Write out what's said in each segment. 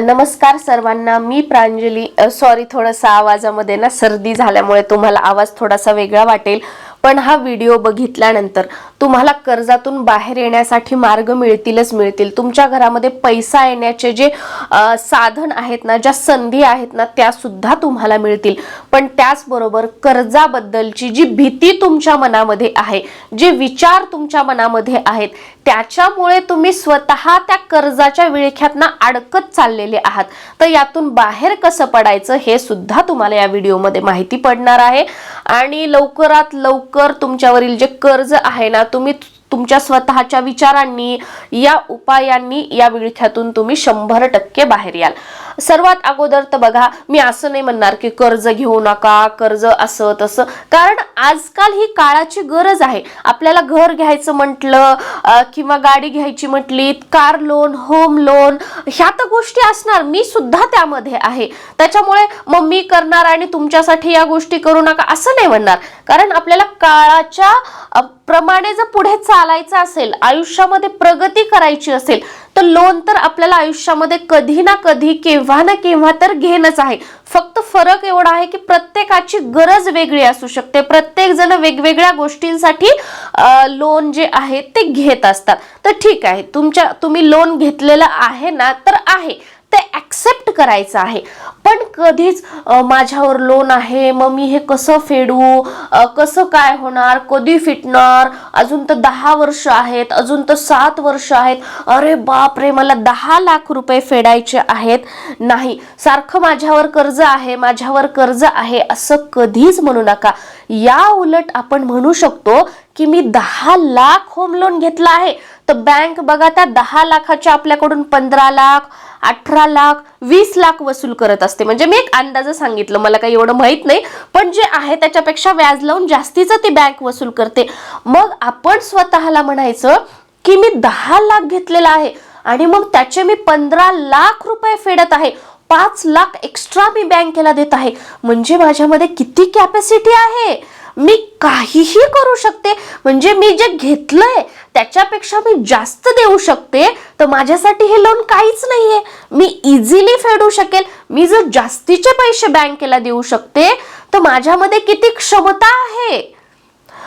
नमस्कार सर्वांना. मी प्रांजली सॉरी थोडासा आवाजामध्ये ना सर्दी झाल्यामुळे तुम्हाला आवाज थोडासा वेगळा वाटेल. पण हा व्हिडिओ बघितल्यानंतर तुम्हाला कर्जातून बाहेर येण्यासाठी मार्ग मिळतीलच मिळतील. तुमच्या घरामध्ये पैसा येण्याचे जे साधन आहेत ना ज्या संधी आहेत ना त्या सुद्धा तुम्हाला मिळतील. पण त्याचबरोबर कर्जाबद्दलची जी भीती तुमच्या मनामध्ये आहे जे विचार तुमच्या मनामध्ये आहेत त्याच्यामुळे तुम्ही स्वतः त्या कर्जाच्या विळख्यातनं अडकत चाललेले आहात. तर यातून बाहेर कसं पडायचं हे सुद्धा तुम्हाला या व्हिडिओमध्ये माहिती पडणार आहे. आणि लवकरात लवकर तुमच्यावरील जे कर्ज आहे ना तुम्ही तुमच्या स्वतःच्या विचारांनी या उपायांनी या विळख्यातून तुम्ही शंभर टक्के बाहेर याल. सर्वात अगोदर तर बघा मी असं नाही म्हणणार की कर्ज घेऊ नका कर्ज असं तसं. कारण आजकाल ही काळाची गरज आहे. आपल्याला घर घ्यायचं म्हटलं किंवा गाडी घ्यायची म्हटली कार लोन होम लोन ह्या तर गोष्टी असणार. मी सुद्धा त्यामध्ये आहे. त्याच्यामुळे मग मी करणार आणि तुमच्यासाठी या गोष्टी करू नका असं नाही म्हणणार. कारण आपल्याला काळाच्या प्रमाणे जर पुढे चालायचं असेल आयुष्यामध्ये प्रगती करायची असेल तर लोन तर आपल्याला आयुष्यामध्ये कधी ना कधी केव्हा ना केव्हा तर घेणंच आहे. फक्त फरक एवढा आहे की प्रत्येकाची गरज वेगळी असू शकते. प्रत्येक जण वेगवेगळ्या गोष्टींसाठी लोन जे आहे ते घेत असतात. तर ठीक आहे. तुमच्या तुम्ही लोन घेतलेलं आहे ना तर आहे. ते ऍक्सेप्ट करायचं आहे. पण कधीच माझ्यावर लोन आहे मग मी हे कसं फेडू कसं काय होणार कधी फिटणार? अजून तर दहा वर्ष आहेत अजून तर सात वर्ष आहेत. अरे बाप रे मला दहा लाख रुपये फेडायचे आहेत. नाही सारखं माझ्यावर कर्ज आहे माझ्यावर कर्ज आहे असं कधीच म्हणू नका. या उलट आपण म्हणू शकतो की मी दहा लाख होम लोन घेतला आहे. तर बँक बघा त्या दहा लाखाच्या आपल्याकडून पंधरा लाख अठरा लाख वीस लाख वसूल करत असते. म्हणजे मी एक अंदाज सांगितलं मला काही एवढं माहीत नाही. पण जे आहे त्याच्यापेक्षा व्याज लावून जास्तीचं ती बँक वसूल करते. मग आपण स्वतःला म्हणायचं की मी दहा लाख घेतलेला आहे आणि मग त्याचे मी पंधरा लाख रुपये फेडत आहे. पाच लाख एक्स्ट्रा मी बँकेला देत आहे. म्हणजे माझ्यामध्ये किती कॅपॅसिटी आहे? मी काहीही करू शकते. म्हणजे मी जे घेतलंय त्याच्यापेक्षा मी जास्त देऊ शकते. तर माझ्यासाठी हे लोन काहीच नाहीये. मी इझिली फेडू शकेल. मी जर जास्तीचे पैसे बँकेला देऊ शकते तर माझ्यामध्ये किती क्षमता आहे?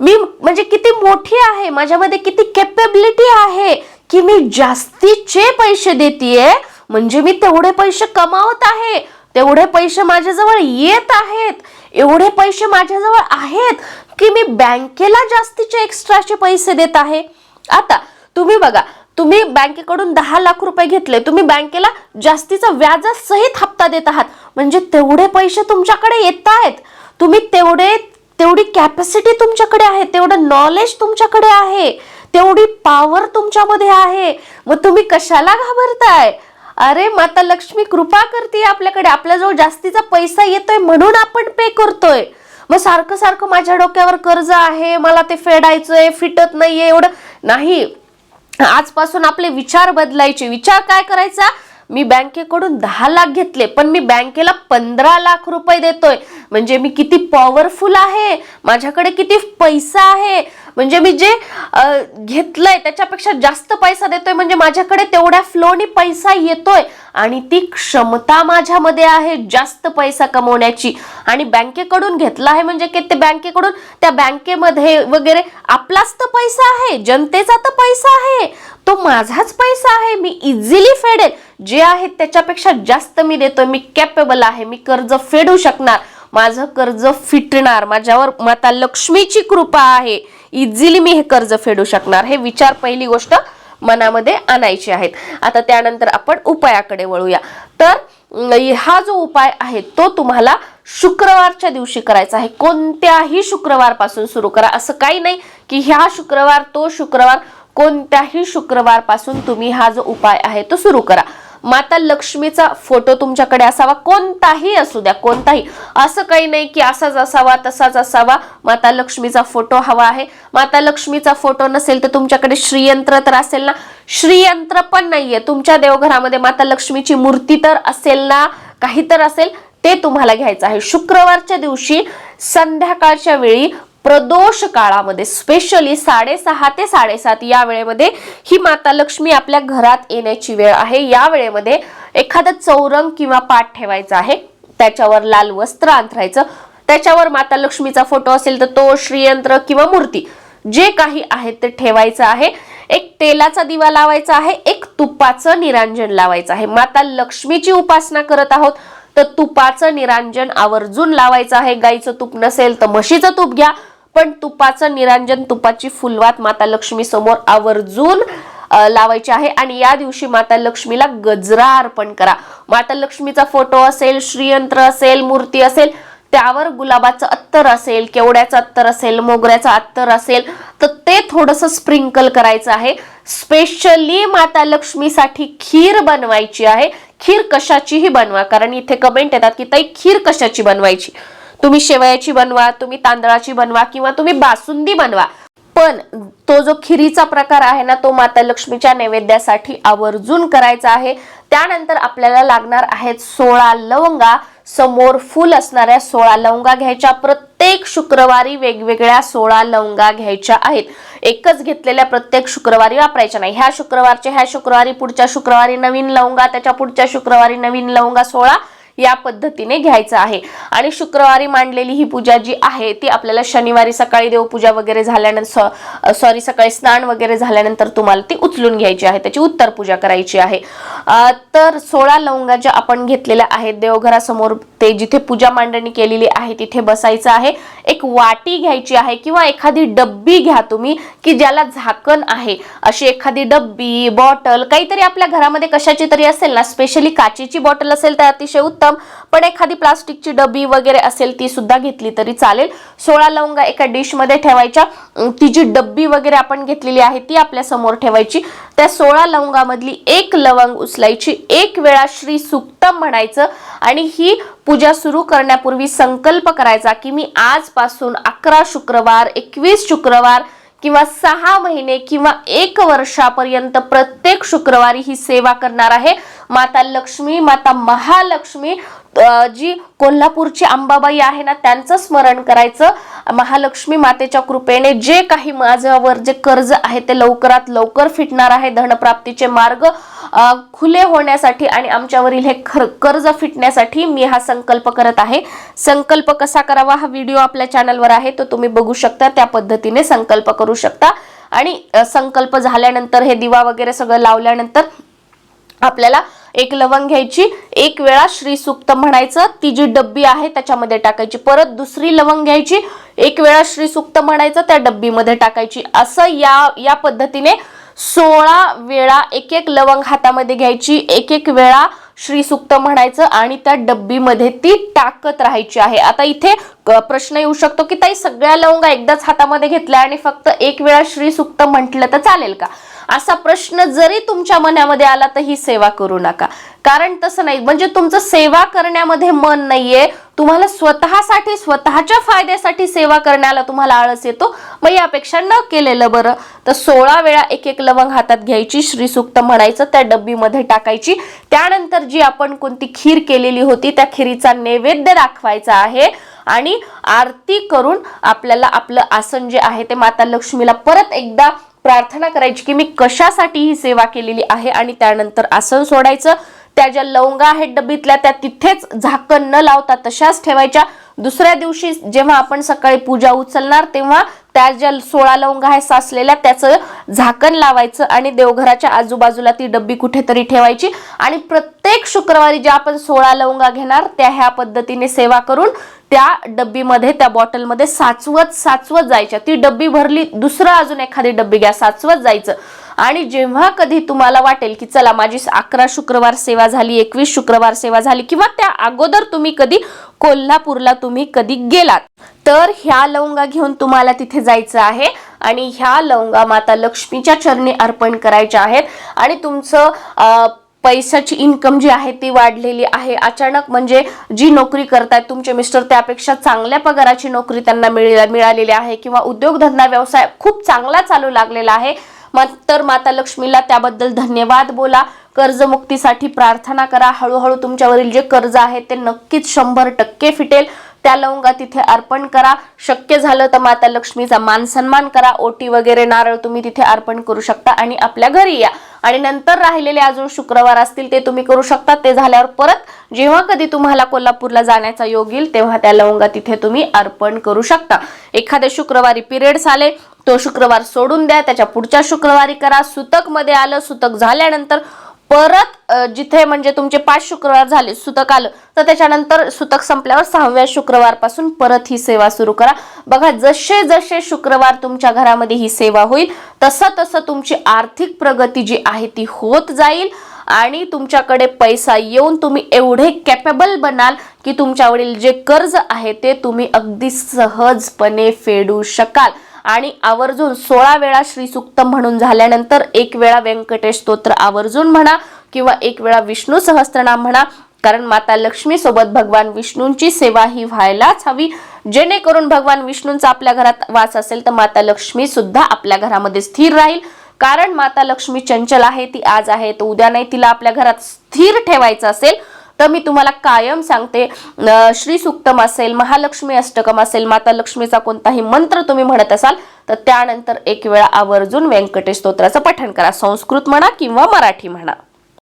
मी म्हणजे किती मोठी आहे? माझ्यामध्ये किती केपेबिलिटी आहे की मी जास्तीचे पैसे देतीये? म्हणजे मी तेवढे पैसे कमावत आहे. तेवढे पैसे माझ्याजवळ येत आहेत. एवढे पैसे माझ्याजवळ आहेत की मी बँकेला जास्तीचे एक्स्ट्राचे पैसे देत आहे. आता तुम्ही बघा तुम्ही बँकेकडून दहा लाख रुपये घेतले तुम्ही बँकेला जास्तीचा व्याजासहित हप्ता देत आहात. म्हणजे तेवढे पैसे तुमच्याकडे येत आहेत. तुम्ही तेवढे तेवढी कॅपॅसिटी तुमच्याकडे आहे तेवढं नॉलेज तुमच्याकडे आहे तेवढी पॉवर तुमच्यामध्ये आहे. मग तुम्ही कशाला घाबरताय? अरे माता लक्ष्मी कृपा करते आपल्याकडे. आपल्याजवळ जास्तीचा पैसा येतोय म्हणून आपण पे करतोय. मग सारखं सारखं माझ्या डोक्यावर कर्ज आहे मला ते फेडायचंय फिटत नाहीये एवढं नाही. आजपासून आपले विचार बदलायचे. विचार काय करायचा? मी बँकेकडून दहा लाख घेतले पण मी बँकेला पंधरा लाख रुपये देतोय. म्हणजे मी किती पॉवरफुल आहे? माझ्याकडे किती पैसा आहे? म्हणजे मी जे घेतलंय त्याच्यापेक्षा जास्त पैसा देतोय म्हणजे माझ्याकडे तेवढ्या फ्लोनी पैसा येतोय. आणि ती क्षमता माझ्यामध्ये आहे जास्त पैसा कमवण्याची. आणि बँकेकडून घेतला आहे म्हणजे की ते बँकेकडून त्या बँकेमध्ये वगैरे आपलाच तर पैसा आहे जनतेचा तर पैसा आहे. तो माझाच पैसा आहे मी इझिली फेडेल जे आहे त्याच्यापेक्षा जास्त मी देतोय मी कॅपेबल आहे मी कर्ज फेडू शकणार. माझं कर्ज फिटणार माझ्यावर माता लक्ष्मीची कृपा आहे. इझिली मी हे कर्ज फेडू शकणार. हे विचार पहिली गोष्ट मनामध्ये आणायची आहेत. आता त्यानंतर आपण उपायाकडे वळूया. तर हा जो उपाय आहे तो तुम्हाला शुक्रवारच्या दिवशी करायचा आहे. कोणत्याही शुक्रवारपासून सुरू करा. असं काही नाही की ह्या शुक्रवार तो शुक्रवार कोणत्याही शुक्रवारपासून तुम्ही हा जो उपाय आहे तो सुरू करा. माता लक्ष्मीचा फोटो तुमच्याकडे असावा कोणताही असू द्या कोणताही. असं काही नाही की असाच असावा तसाच असावा. माता लक्ष्मीचा फोटो हवा आहे. माता लक्ष्मीचा फोटो नसेल तर तुमच्याकडे श्रीयंत्र तर असेल ना? श्रीयंत्र पण नाहीये. तुमच्या देवघरामध्ये माता लक्ष्मीची मूर्ती तर असेल ना? काही तर असेल. ते तुम्हाला घ्यायचं आहे. शुक्रवारच्या दिवशी संध्याकाळच्या वेळी प्रदोष काळामध्ये स्पेशली साडेसहा ते साडेसात या वेळेमध्ये ही माता लक्ष्मी आपल्या घरात येण्याची वेळ आहे. या वेळेमध्ये एखादं चौरंग किंवा पाठ ठेवायचा आहे. त्याच्यावर लाल वस्त्र अंथरायचं. त्याच्यावर माता लक्ष्मीचा फोटो असेल तर तो श्रीयंत्र किंवा मूर्ती. जे काही आहे ते ठेवायचं आहे. एक तेलाचा दिवा लावायचा आहे. एक तुपाचं निरांजन लावायचं आहे. माता लक्ष्मीची उपासना करत आहोत तर तुपाचं निरांजन आवर्जून लावायचं आहे. गाईचं तूप नसेल तर म्हशीचं तूप घ्या. पण तुपाचं निरांजन तुपाची फुलवात माता लक्ष्मी समोर आवर्जून लावायची आहे. आणि या दिवशी माता लक्ष्मीला गजरा अर्पण करा. माता लक्ष्मीचा फोटो असेल श्रीयंत्र असेल मूर्ती असेल त्यावर गुलाबाचं अत्तर असेल केवड्याचं अत्तर असेल मोगऱ्याचं अत्तर असेल तर ते थोडस स्प्रिंकल करायचं आहे. स्पेशली माता लक्ष्मीसाठी खीर बनवायची आहे. खीर कशाचीही बनवा कारण इथे कमेंट येतात की ताई खीर कशाची बनवायची? तुम्ही शेवयाची बनवा तुम्ही तांदळाची बनवा किंवा तुम्ही बासुंदी बनवा. पण तो जो खिरीचा प्रकार आहे ना तो माता लक्ष्मीच्या नैवेद्यासाठी आवर्जून करायचा आहे. त्यानंतर आपल्याला लागणार आहेत सोळा लवंगा. समोर फुल असणाऱ्या सोळा लवंगा घ्यायच्या. प्रत्येक शुक्रवारी वेगवेगळ्या सोळा लवंगा घ्यायच्या आहेत. एकच घेतलेल्या प्रत्येक शुक्रवारी वापरायच्या नाही. ह्या शुक्रवारच्या ह्या शुक्रवारी पुढच्या शुक्रवारी नवीन लवंगा त्याच्या पुढच्या शुक्रवारी नवीन लवंगा सोळा. या पद्धतीने घ्यायचं आहे. आणि शुक्रवारी मांडलेली ही पूजा जी आहे ती आपल्याला शनिवारी सकाळी देवपूजा वगैरे झाल्यानंतर सॉरी सकाळी स्नान वगैरे झाल्यानंतर तुम्हाला ती उचलून घ्यायची आहे. त्याची उत्तर पूजा करायची आहे. तर सोळा लवंगा ज्या आपण घेतलेल्या आहेत देवघरासमोर ते जिथे पूजा मांडणी केलेली आहे तिथे बसायचं आहे. एक वाटी घ्यायची आहे किंवा एखादी डब्बी घ्या तुम्ही की ज्याला झाकण आहे. अशी एखादी डब्बी बॉटल काहीतरी आपल्या घरामध्ये कशाची तरी असेल ना स्पेशली काचेची बॉटल असेल तर अतिशय उत्तम पण एखादी प्लास्टिकची डबी वगैरे असेल ती सुद्धा घेतली तरी चालेल. सोळा लवंगा एका डिशमध्ये ठेवायच्या. ती जी डब्बी वगैरे आपण घेतलेली आहे ती आपल्यासमोर ठेवायची. त्या सोळा लवंगामधली एक लवंग उचलायची. एक वेळा श्री सुक्तम म्हणायचं आणि ही पूजा सुरू करण्यापूर्वी संकल्प करायचा की मी आजपासून अकरा शुक्रवार एकवीस शुक्रवार किंवा सहा महिने किंवा एक वर्षापर्यंत प्रत्येक शुक्रवारी ही सेवा करणार आहे. माता लक्ष्मी माता महालक्ष्मी जी कोल्हापूरची अंबाबाई आहे ना त्यांचं स्मरण करायचं. महालक्ष्मी मातेच्या कृपेने जे काही माझ्यावर जे कर्ज आहे ते लवकरात लवकर फिटणार आहे धनप्राप्तीचे मार्ग खुले होण्यासाठी आणि आमच्यावरील हे खर- कर्ज फिटण्यासाठी मी हा संकल्प करत आहे. संकल्प कसा करावा हा व्हिडिओ आपल्या चॅनलवर आहे तो तुम्ही बघू शकता त्या पद्धतीने संकल्प करू शकता. आणि संकल्प झाल्यानंतर हे दिवा वगैरे सगळं लावल्यानंतर आपल्याला एक लवंग घ्यायची एक वेळा श्री सुक्त म्हणायचं ती जी डब्बी आहे त्याच्यामध्ये टाकायची. परत दुसरी लवंग घ्यायची एक वेळा श्री सुक्त म्हणायचं त्या डब्बीमध्ये टाकायची. असं या या पद्धतीने सोळा वेळा एक एक लवंग हातामध्ये घ्यायची एक एक वेळा श्री सुक्त म्हणायचं आणि त्या डब्बीमध्ये ती टाकत राहायची आहे. आता इथे प्रश्न येऊ शकतो की ताई सगळ्या लवंगा एकदाच हातामध्ये घेतल्या आणि फक्त एक वेळा श्री सुक्त म्हटलं तर चालेल का? असा प्रश्न जरी तुमच्या मनामध्ये आला तर ही सेवा करू नका. कारण तसं नाही. म्हणजे तुमचं सेवा करण्यामध्ये मन नाहीये. तुम्हाला स्वतःसाठी स्वतःच्या फायद्यासाठी सेवा करण्याला तुम्हाला आळस येतो. मग यापेक्षा न केलेलं बरं. तर सोळा वेळा एक एक लवंग हातात घ्यायची श्रीसुक्त म्हणायचं त्या डब्बीमध्ये टाकायची. त्यानंतर जी आपण कोणती खीर केलेली होती त्या खिरीचा नैवेद्य दाखवायचा आहे. आणि आरती करून आपल्याला आपलं आसन जे आहे ते माता लक्ष्मीला परत एकदा प्रार्थना करायची की मी कशासाठी ही सेवा केलेली आहे आणि त्यानंतर आसन सोडायचं? त्या ज्या लवंगा आहेत डबीतल्या त्या तिथेच झाकण न लावता तशाच ठेवायच्या. दुसऱ्या दिवशी जेव्हा आपण सकाळी पूजा उचलणार तेव्हा त्या ज्या सोळा लवंगा आहे साचलेल्या त्याचं झाकण लावायचं आणि देवघराच्या आजूबाजूला ती डब्बी कुठेतरी ठेवायची. आणि प्रत्येक शुक्रवारी ज्या आपण सोळा लवंगा घेणार त्या ह्या पद्धतीने सेवा करून त्या डब्बीमध्ये त्या बॉटलमध्ये साचवत साचवत जायच्या. ती डब्बी भरली दुसरं अजून एखादी डब्बी घ्या साचवत जायचं. आणि जेव्हा कधी तुम्हाला वाटेल की चला माझी अकरा शुक्रवार सेवा झाली एकवीस शुक्रवार सेवा झाली किंवा त्या अगोदर तुम्ही कधी कोल्हापूरला तुम्ही कधी गेलात तर ह्या लवंगा घेऊन तुम्हाला तिथे जायचं आहे. आणि ह्या लवंगा माता लक्ष्मीच्या चरणी अर्पण करायच्या आहेत. आणि तुमचं पैशाची इन्कम जी आहे ती वाढलेली आहे. अचानक म्हणजे जी नोकरी करतायत तुमचे मिस्टर त्यापेक्षा चांगल्या पगाराची नोकरी त्यांना मिळेल मिळालेली आहे. किंवा उद्योगधंदा व्यवसाय खूप चांगला चालू लागलेला आहे. तर माता लक्ष्मीला त्याबद्दल धन्यवाद बोला. कर्जमुक्तीसाठी प्रार्थना करा. हळूहळू तुमच्यावरील जे कर्ज आहे ते नक्कीच शंभर टक्के फिटेल. त्या लवंगा तिथे अर्पण करा. शक्य झालं तर माता लक्ष्मीचा मान सन्मान करा. ओटी वगैरे नारळ तुम्ही तिथे अर्पण करू शकता आणि आपल्या घरी या. आणि नंतर राहिलेले अजून शुक्रवार असतील ते तुम्ही करू शकता. ते झाल्यावर परत जेव्हा कधी तुम्हाला कोल्हापूरला जाण्याचा योग येईल तेव्हा त्या लवंगा तिथे तुम्ही अर्पण करू शकता. एखाद्या शुक्रवारी पिरियड्स आले तो शुक्रवार सोडून द्या त्याच्या पुढच्या शुक्रवारी करा. सुतकमध्ये आलं सुतक झाल्यानंतर परत जिथे म्हणजे तुमचे पाच शुक्रवार झाले सुतक आलं तर त्याच्यानंतर सुतक संपल्यावर सहाव्या शुक्रवारपासून परत ही सेवा सुरू करा. बघा जसे जसे शुक्रवार तुमच्या घरामध्ये ही सेवा होईल तसं तसं तुमची आर्थिक प्रगती जी आहे ती होत जाईल आणि तुमच्याकडे पैसा येऊन तुम्ही एवढे कॅपेबल बनाल की तुमच्यावरील जे कर्ज आहे ते तुम्ही अगदी सहजपणे फेडू शकाल. आणि आवर्जून सोळा वेळा श्रीसुक्त म्हणून झाल्यानंतर एक वेळा व्यंकटेश स्तोत्र आवर्जून म्हणा किंवा एक वेळा विष्णू सहस्त्रनाम म्हणा कारण माता लक्ष्मी सोबत भगवान विष्णूंची सेवा ही व्हायलाच हवी. जेणेकरून भगवान विष्णूंचा आपल्या घरात वास असेल तर माता लक्ष्मी सुद्धा आपल्या घरामध्ये स्थिर राहील. कारण माता लक्ष्मी चंचल आहे ती आज आहे तर उद्या नाही तिला आपल्या घरात स्थिर ठेवायचं असेल तर मी तुम्हाला कायम सांगते श्री सुक्तम असेल महालक्ष्मी अष्टकम असेल माता लक्ष्मीचा कोणताही मंत्र तुम्ही म्हणत असाल तर त्यानंतर एक वेळा आवर्जून व्यंकटेश स्तोत्राचं पठण करा संस्कृत म्हणा किंवा मराठी म्हणा.